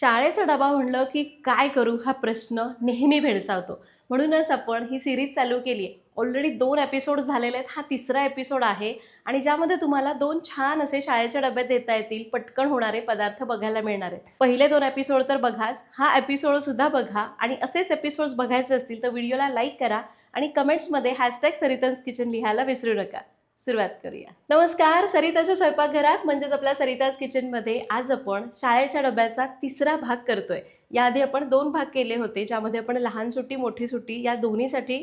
शाळेचा डबा म्हणलं की काय करू हा प्रश्न नेहमी भेडसावतो. म्हणूनच आपण ही सिरीज चालू केली आहे. ऑलरेडी दोन एपिसोड झालेले आहेत. हा तिसरा एपिसोड आहे. आणि ज्यामध्ये तुम्हाला दोन छान असे शाळेच्या डब्यात देता येतील पटकन होणारे पदार्थ बघायला मिळणार आहेत. पहिले दोन एपिसोड तर बघाच. हा एपिसोड सुद्धा बघा. आणि असेच एपिसोड्स बघायचे असतील तर व्हिडिओला लाईक करा. आणि कमेंट्समध्ये हॅशटॅग सरितन्स किचन लिहायला विसरू नका. सुरुवात करूया. नमस्कार सरिताच्या स्वयंपाकघरात म्हणजेच आपल्या सरिताज किचनमध्ये आज आपण शाळेच्या डब्याचा तिसरा भाग करतोय. याआधी आपण दोन भाग केले होते ज्यामध्ये आपण लहान सुट्टी मोठी सुट्टी या दोन्हीसाठी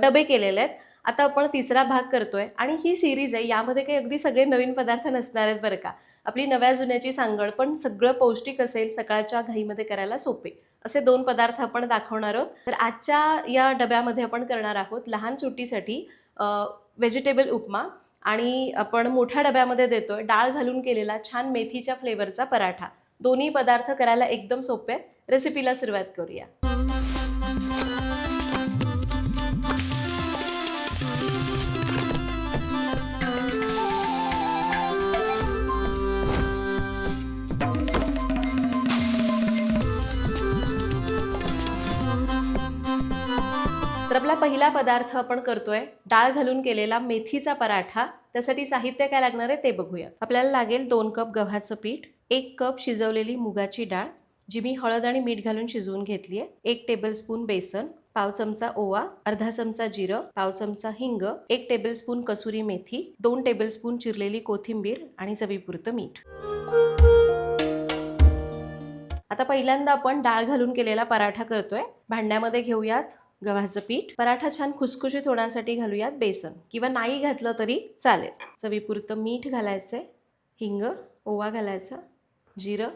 डबे केलेले आहेत. आता आपण तिसरा भाग करतोय आणि ही सिरीज आहे यामध्ये काही अगदी सगळे नवीन पदार्थ नसणार आहेत बरं का. आपली नव्या जुन्याची सांगड पण सगळं पौष्टिक असेल सकाळच्या घाईमध्ये करायला सोपे. असे दोन पदार्थ आपण दाखवणार आहोत. तर आजच्या या डब्यामध्ये आपण करणार आहोत लहान सुट्टीसाठी व्हेजिटेबल उपमा आणि आपण मोठ्या डब्यामध्ये देतो आहे डाळ घालून केलेला छान मेथीच्या फ्लेवरचा पराठा. दोन्ही पदार्थ करायला एकदम सोपे आहेत. रेसिपीला सुरुवात करूया. पदार्थ आपण करतोय डाळ घालून केलेला मेथीचा पराठा त्यासाठी साहित्य काय लागणार आहे ते बघूया आपल्याला लागेल दोन कप गव्हाचं पीठ एक कप शिजवलेली मुगाची डाळ जी मी हळद आणि मीठ घालून शिजवून घेतली आहे एक टेबलस्पून बेसन पाव चमचा ओवा अर्धा चमचा जिरं पाव चमचा हिंग एक टेबलस्पून कसुरी मेथी दोन टेबलस्पून चिरलेली कोथिंबीर आणि चवीपुरतं मीठ. आता पहिल्यांदा आपण डाळ घालून केलेला पराठा करतोय. भांड्यामध्ये घेऊयात. गव्हाचं पीठ पराठा छान खुसखुशीत होण्यासाठी घालूयात बेसन. किंवा नाही घातलं तरी चालेल. चवीपुरतं मीठ घालायचं हिंग ओवा घालायचा जिरं.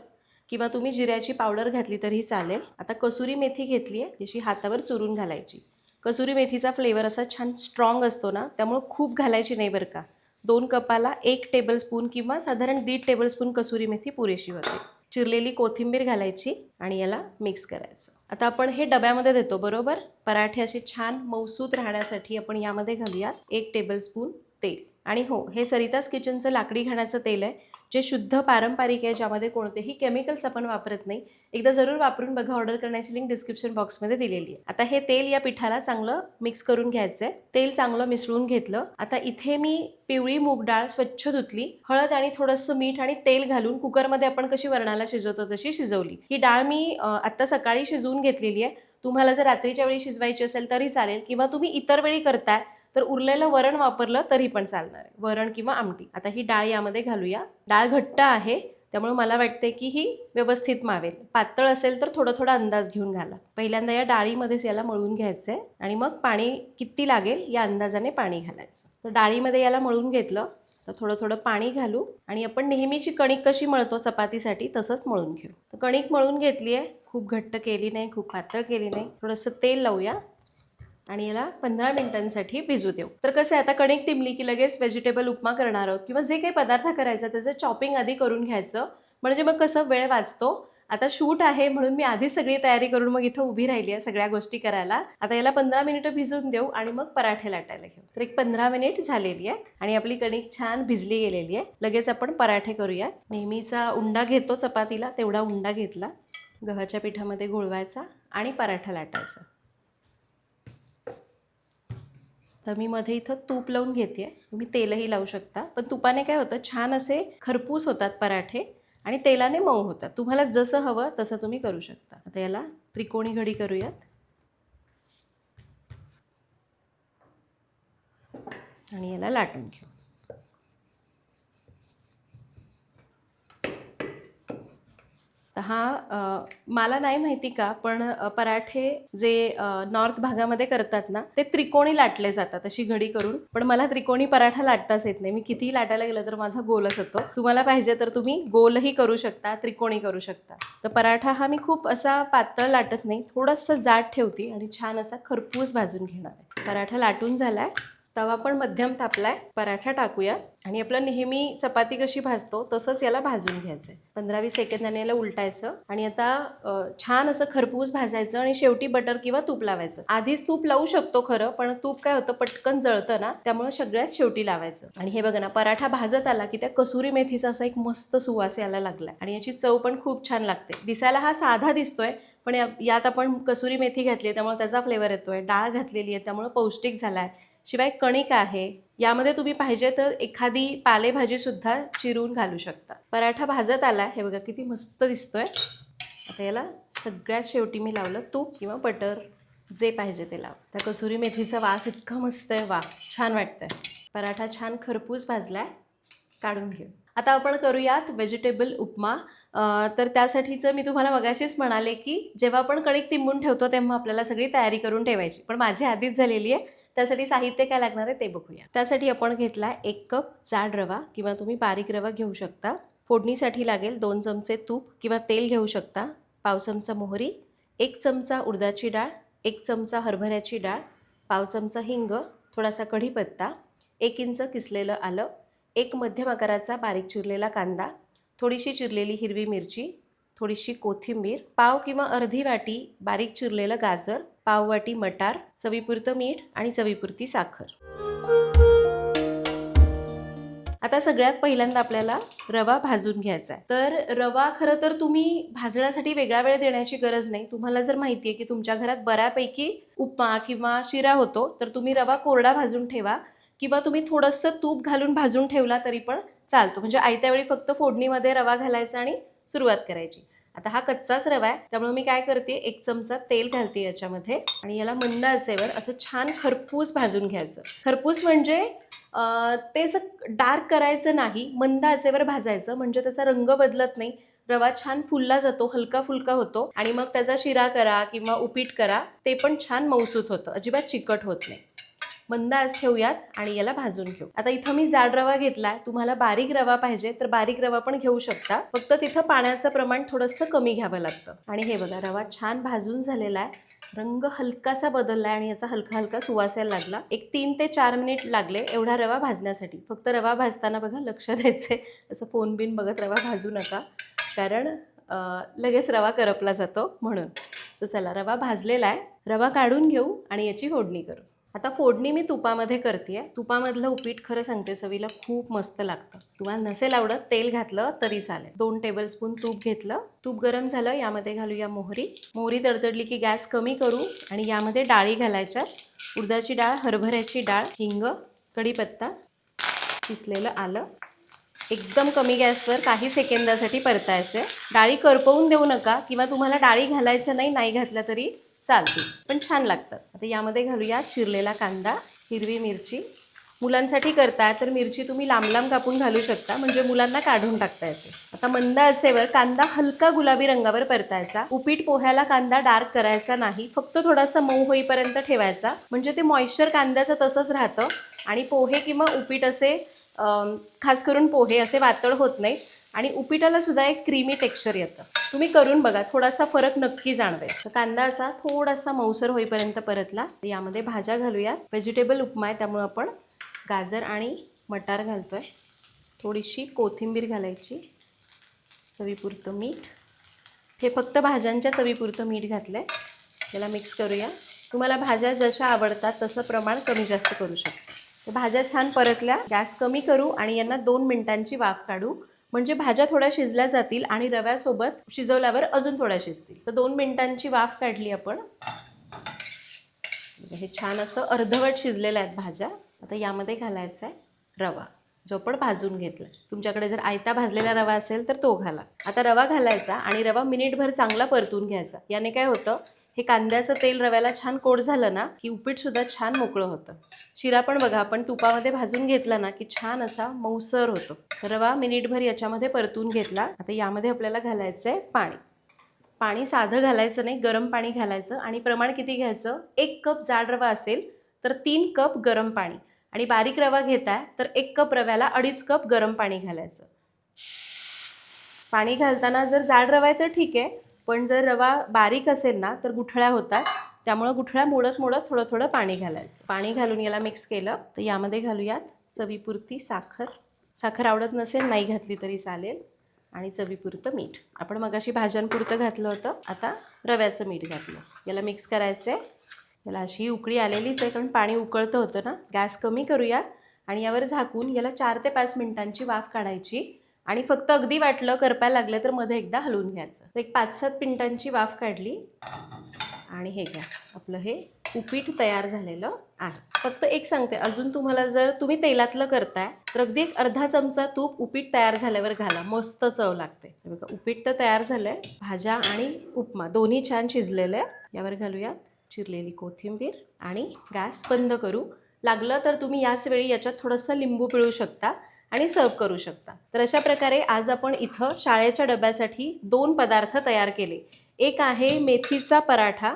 किंवा तुम्ही जिऱ्याची पावडर घातली तरी चालेल. आता कसुरी मेथी घेतली आहे जशी हातावर चुरून घालायची. कसुरी मेथीचा फ्लेवर असा छान स्ट्रॉंग असतो ना त्यामुळं खूप घालायची नाही बरं का. दोन कपाला एक टेबलस्पून किंवा साधारण दीड टेबलस्पून कसुरी मेथी पुरेशी होते. चिरलेली कोथिंबीर घालायची आणि याला मिक्स करायचं. आता आपण हे डब्यामध्ये देतो बरोबर? पराठे असे छान मौसूत राहण्यासाठी आपण यामध्ये घालूयात एक टेबलस्पून तेल. आणि हो हे सरिताज किचनचं लाकडी घाण्याचं तेल आहे. जे शुद्ध पारंपरिक आहे ज्यामध्ये कोणतेही केमिकल्स आपण वापरत नाही एकदा जरूर वापरून बघा. ऑर्डर करण्याची लिंक डिस्क्रिप्शन बॉक्समध्ये दिलेली आहे. आता हे तेल या पिठाला चांगलं मिक्स करून घ्यायचं आहे तेल चांगलं मिसळून घेतलं. आता इथे मी पिवळी मूग डाळ स्वच्छ धुतली. हळद आणि थोडंसं मीठ आणि तेल घालून कुकरमध्ये आपण कशी वरणाला शिजवतो तशी शिजवली. ही डाळ मी आत्ता सकाळी शिजवून घेतलेली आहे. तुम्हाला जर रात्रीच्या वेळी शिजवायची असेल तरी चालेल किंवा तुम्ही इतर वेळी करताय तर उरलेलं वरण वापरलं तरी पण चालणार आहे. वरण किंवा आमटी. आता ही डाळ यामध्ये घालूया. डाळ घट्ट आहे. त्यामुळे मला वाटते की ही व्यवस्थित मावेल. पातळ असेल तर थोडं थोडा अंदाज घेऊन घाला. पहिल्यांदा या डाळीमध्येच याला मळून घ्यायचं आहे आणि मग पाणी किती लागेल या अंदाजाने पाणी घालायचं. तर डाळीमध्ये याला मळून घेतलं. तर थोडं थोडं पाणी घालू आणि आपण नेहमीची कणिक कशी मळतो चपातीसाठी तसंच मळून घेऊ. तर कणिक मळून घेतली आहे खूप घट्ट केली नाही खूप पातळ केली नाही. थोडंसं तेल लावूया. आणि याला पंधरा मिनिटांसाठी भिजू देऊ. तर कसं आहे आता कणिक तिमली की लगेच व्हेजिटेबल उपमा करणार आहोत किंवा जे काही पदार्थ करायचा त्याचं चॉपिंग आधी करून घ्यायचं. म्हणजे मग कसं वेळ वाचतो. आता शूट आहे म्हणून मी आधी सगळी तयारी करून मग इथं उभी राहिली आहे सगळ्या गोष्टी करायला. आता याला पंधरा मिनिटं भिजून देऊ आणि मग पराठे लाटायला घेऊ. तर एक पंधरा मिनिट झालेली आहेत आणि आपली कणिक छान भिजली गेलेली आहे. लगेच आपण पराठे करूयात. नेहमीचा उंडा घेतो चपातीला तेवढा उंडा घेतला. गव्हाच्या पिठामध्ये घोळवायचा आणि पराठा लाटायचा. तर मी मध्ये इथं तूप लावून घेते. तुम्ही तेलही लावू शकता. पण तुपाने काय होतं छान असे खरपूस होतात पराठे आणि तेलाने मऊ होतात. तुम्हाला जसं हवं तसं तुम्ही करू शकता. आता याला त्रिकोणी घडी करूयात. आणि याला लाटून घेऊ. हा मला नाही माहिती का पण पराठे जे नॉर्थ भागामध्ये करतात ना ते त्रिकोणी लाटले जातात अशी घडी करून. पण मला त्रिकोणी पराठा लाटताच येत नाही. मी कितीही लाटायला गेलं तर माझा गोलच होतो. तुम्हाला पाहिजे तर तुम्ही गोलही करू शकता त्रिकोणी करू शकता. तर पराठा हा मी खूप असा पातळ लाटत नाही. थोडंसं जाड ठेवते आणि छान असा खरपूस भाजून घेणार आहे. पराठा लाटून झालाय. तवा पण मध्यम तापलाय. पराठा टाकूयात. आणि आपलं नेहमी चपाती कशी भाजतो तसंच याला भाजून घ्यायचंय. पंधरा वीस सेकंदाने याला उलटायचं. आणि आता छान असं खरपूस भाजायचं आणि शेवटी बटर किंवा तूप लावायचं. आधीच तूप लावू शकतो खरं पण तूप काय होतं पटकन जळतं ना त्यामुळे सगळ्यात शेवटी लावायचं. आणि हे बघा ना पराठा भाजत आला की त्या कसुरी मेथीचा असा एक मस्त सुवास यायला लागलाय. आणि याची चव पण खूप छान लागते. दिसायला हा साधा दिसतोय पण या- यात आपण कसुरी मेथी घातली आहे त्यामुळे त्याचा फ्लेवर येतोय. डाळ घातलेली आहे त्यामुळे पौष्टिक झालाय. शिवाय कणिक आहे यामध्ये तुम्ही पाहिजे तर एखादी पालेभाजीसुद्धा चिरून घालू शकता. पराठा भाजत आला हे बघा किती मस्त दिसतोय. आता याला सगळ्यात शेवटी मी लावलं तूप किंवा बटर जे पाहिजे ते लाव. त्या कसुरी मेथीचा वास इतका मस्त आहे वा छान वाटतंय. पराठा छान खरपूस भाजलाय काढून घेऊ. आता आपण करूयात व्हेजिटेबल उपमा. तर त्यासाठीचं मी तुम्हाला मगाशीच म्हणाले की जेव्हा आपण कणिक तिंबून ठेवतो तेव्हा आपल्याला सगळी तयारी करून ठेवायची. पण माझी आधीच झालेली आहे. त्यासाठी साहित्य काय लागणार आहे ते बघूया. त्यासाठी आपण घेतला एक कप जाड रवा किंवा तुम्ही बारीक रवा घेऊ शकता. फोडणीसाठी लागेल दोन चमचे तूप किंवा तेल घेऊ शकता. पाव चमचा मोहरी एक चमचा उडदाची डाळ एक चमचा हरभऱ्याची डाळ पाव चमचा हिंग थोडासा कढीपत्ता एक इंच किसलेलं आलं एक मध्यम आकाराचा बारीक चिरलेला कांदा थोडीशी चिरलेली हिरवी मिरची थोडीशी कोथिंबीर पाव किंवा अर्धी वाटी बारीक चिरलेलं गाजर पाव वाटी मटार चवीपुरतं मीठ आणि चवीपुरती साखर. आता सगळ्यात पहिल्यांदा आपल्याला रवा भाजून घ्यायचा आहे. तर रवा खरं तर तुम्ही भाजण्यासाठी वेगळा वेळ देण्याची गरज नाही. तुम्हाला जर माहिती आहे की तुमच्या घरात बऱ्यापैकी उपमा किंवा शिरा होतो तर तुम्ही रवा कोरडा भाजून ठेवा किंवा तुम्ही थोडंसं तूप घालून भाजून ठेवला तरी पण चालतो. म्हणजे आयत्या वेळी फक्त फोडणीमध्ये रवा घालायचा आणि सुरुवात करायची. आता हा कच्चाच रवा आहे. त्यामुळे मी काय करते एक चमचा तेल घालते याच्यामध्ये आणि याला मंद आचेवर असं छान खरपूस भाजून घ्यायचं. खरपूस म्हणजे ते असं डार्क करायचं नाही मंद आचेवर भाजायचं. म्हणजे त्याचा रंग बदलत नाही. रवा छान फुलला जातो हलका फुलका होतो. आणि मग त्याचा शिरा करा किंवा उपीट करा ते पण छान मौसूत होतं. अजिबात चिकट होत नाही. मंद आज ठेवूयात आणि याला भाजून घेऊ. आता इथं मी जाड रवा घेतलाय. तुम्हाला बारीक रवा पाहिजे तर बारीक रवा पण घेऊ शकता. फक्त तिथं पाण्याचं प्रमाण थोडंसं कमी घ्यावं लागतं. आणि हे बघा रवा छान भाजून झालेला आहे रंग हलकासा बदललाय आणि याचा हलका हलका सुवास यायला लागला. एक तीन ते चार मिनिट लागले एवढा रवा भाजण्यासाठी. फक्त रवा भाजताना बघा लक्ष द्यायचंय. असं फोन बिन बघत रवा भाजू नका. कारण लगेच रवा करपला जातो म्हणून. तर चला रवा भाजलेला आहे. रवा काढून घेऊ आणि याची फोडणी करू. आता फोडणी मी तुपामध्ये करते आहे तुपामधलं उपीट खरं सांगते चवीला खूप मस्त लागतं. तुम्हाला नसेल आवडत तेल घातलं तरी चालेल. दोन टेबलस्पून तूप घेतलं. तूप गरम झालं यामध्ये घालूया मोहरी. मोहरी तडतडली की गॅस कमी करू आणि यामध्ये डाळी घालायच्या. उडदाची डाळ हरभऱ्याची डाळ हिंग कढीपत्ता किसलेलं आलं. एकदम कमी गॅसवर काही सेकंदासाठी परतायचे. डाळी करपवून देऊ नका किंवा तुम्हाला डाळी घालायच्या नाही नाही घातल्या तरी चालतील. पण छान लागतात. आता यामध्ये घालूया चिरलेला कांदा हिरवी मिरची. मुलांसाठी करताय तर मिरची तुम्ही लांब लांब कापून घालू शकता. म्हणजे मुलांना काढून टाकता येते. आता मंद असेवर कांदा हलका गुलाबी रंगावर परतायचा. उपीट पोह्याला कांदा डार्क करायचा नाही. फक्त थोडासा मऊ होईपर्यंत ठेवायचा. म्हणजे ते मॉइश्चर कांद्याचं तसंच राहतं. आणि पोहे किंवा उपीट असे खास करून पोहे असे वातळ होत नाही आणि उपिटाला सुद्धा एक क्रीमी टेक्स्चर येतं. तुम्ही करून बघा थोडासा फरक नक्की जाणवेल. तर कांदा असा थोडासा मऊसर होईपर्यंत परतला. यामध्ये भाज्या घालूयात. व्हेजिटेबल उपमा आहे त्यामुळं आपण गाजर आणि मटार घालतो आहे थोडीशी कोथिंबीर घालायची. चवीपुरतं मीठ. हे फक्त भाज्यांच्या चवीपुरतं मीठ घातलं आहे याला मिक्स करूया. तुम्हाला भाज्या जशा आवडतात तसं प्रमाण कमी जास्त करू शकता. भाज्या छान परतल्या. गॅस कमी करू आणि यांना दोन मिनिटांची वाफ काढू. म्हणजे भाज्या थोड्या शिजल्या जातील आणि रव्यासोबत शिजवल्यावर अजून थोड्या शिजतील. तर दोन मिनिटांची वाफ काढली आपण. म्हणजे हे छान असं अर्धवट शिजलेल्या आहेत भाज्या. आता यामध्ये घालायचा आहे रवा. जो आपण भाजून घेतला. तुमच्याकडे जर आयता भाजलेला रवा असेल तर तो घाला. आता रवा घालायचा आणि रवा मिनिटभर चांगला परतून घ्यायचा. याने काय होतं? हे कांद्याचं तेल रव्याला छान कोट झालं ना की उपीट सुद्धा छान मोकळं होतं. शिरा पण बघा आपण तुपामध्ये भाजून घेतला ना की छान असा मऊसर होतो. रवा मिनिटभर याच्यामध्ये परतून घेतला. आता यामध्ये आपल्याला घालायचं आहे पाणी. पाणी साधं घालायचं नाही गरम पाणी घालायचं आणि प्रमाण किती घ्यायचं? एक कप जाड रवा असेल तर तीन कप गरम पाणी. आणि बारीक रवा घेताय तर एक कप रव्याला अडीच कप गरम पाणी घालायचं. पाणी घालताना जर जाड रवा आहे तर ठीक आहे पण जर रवा बारीक असेल ना तर गुठळ्या होतात. त्यामुळं गुठळ्या मोडत मोडत थोडं थोडं पाणी घालायचं. पाणी घालून याला मिक्स केलं. तर यामध्ये घालूयात चवीपुरती साखर. साखर आवडत नसेल नाही घातली तरी चालेल. आणि चवीपुरतं मीठ. आपण मगाशी भाज्यांपुरतं घातलं होतं. आता रव्याचं मीठ घातलं. याला मिक्स करायचं आहे याला अशी उकळी आलेलीच आहे कारण पाणी उकळतं होतं ना. गॅस कमी करूयात. आणि यावर झाकून याला चार ते पाच मिनिटांची वाफ काढायची. आणि फक्त अगदी वाटलं करपायला लागलं तर मध्ये एकदा हलवून घ्यायचं. एक पाच सात मिनटांची वाफ काढली आणि हे घ्या. आपलं हे उपीट तयार झालेलं आहे. फक्त एक सांगते अजून तुम्हाला जर तुम्ही तेलातलं करताय तर अगदी एक अर्धा चमचा तूप उपीट तयार झाल्यावर घाला. मस्त चव लागते. बघा उपीट तर तयार झालंय. भाज्या आणि उपमा दोन्ही छान शिजलेलं आहे यावर घालूयात चिरलेली कोथिंबीर आणि गॅस बंद करू. लागलं तर तुम्ही याच वेळी याच्यात थोडंसं लिंबू पिळू शकता. आणि सर्व करू शकता. तर अशा प्रकारे आज आपण इथं शाळेच्या डब्यासाठी दोन पदार्थ तयार केले. एक आहे मेथीचा पराठा.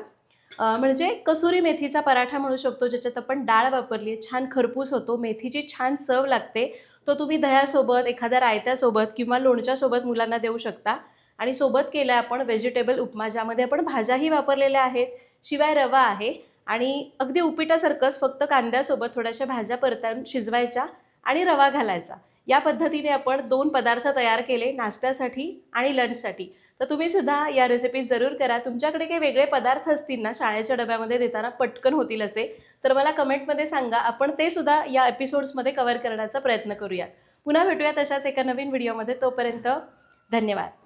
म्हणजे कसुरी मेथीचा पराठा म्हणू शकतो ज्याच्यात आपण डाळ वापरली आहे. छान खरपूस होतो. मेथीची छान चव लागते. तो तुम्ही दह्यासोबत एखाद्या रायत्यासोबत किंवा लोणच्यासोबत मुलांना देऊ शकता. आणि सोबत केलं आपण व्हेजिटेबल उपमा ज्यामध्ये आपण भाज्याही वापरलेल्या आहेत. शिवाय रवा आहे. आणि अगदी उपिटासारखंच फक्त कांद्यासोबत थोड्याशा भाज्या परतान शिजवायच्या. आणि रवा घालायचा. या पद्धतीने आपण दोन पदार्थ तयार केले नाश्त्यासाठी आणि लंचसाठी तर तुम्ही सुद्धा या रेसिपी जरूर करा. तुमच्याकडे काही वेगळे पदार्थ असतील ना शाळेच्या डब्यामध्ये देताना पटकन होतील असे तर मला कमेंटमध्ये सांगा. आपण ते सुद्धा या एपिसोड्समध्ये कव्हर करण्याचा प्रयत्न करूयात. पुन्हा भेटूया तशाच एका नवीन व्हिडिओमध्ये तोपर्यंत धन्यवाद.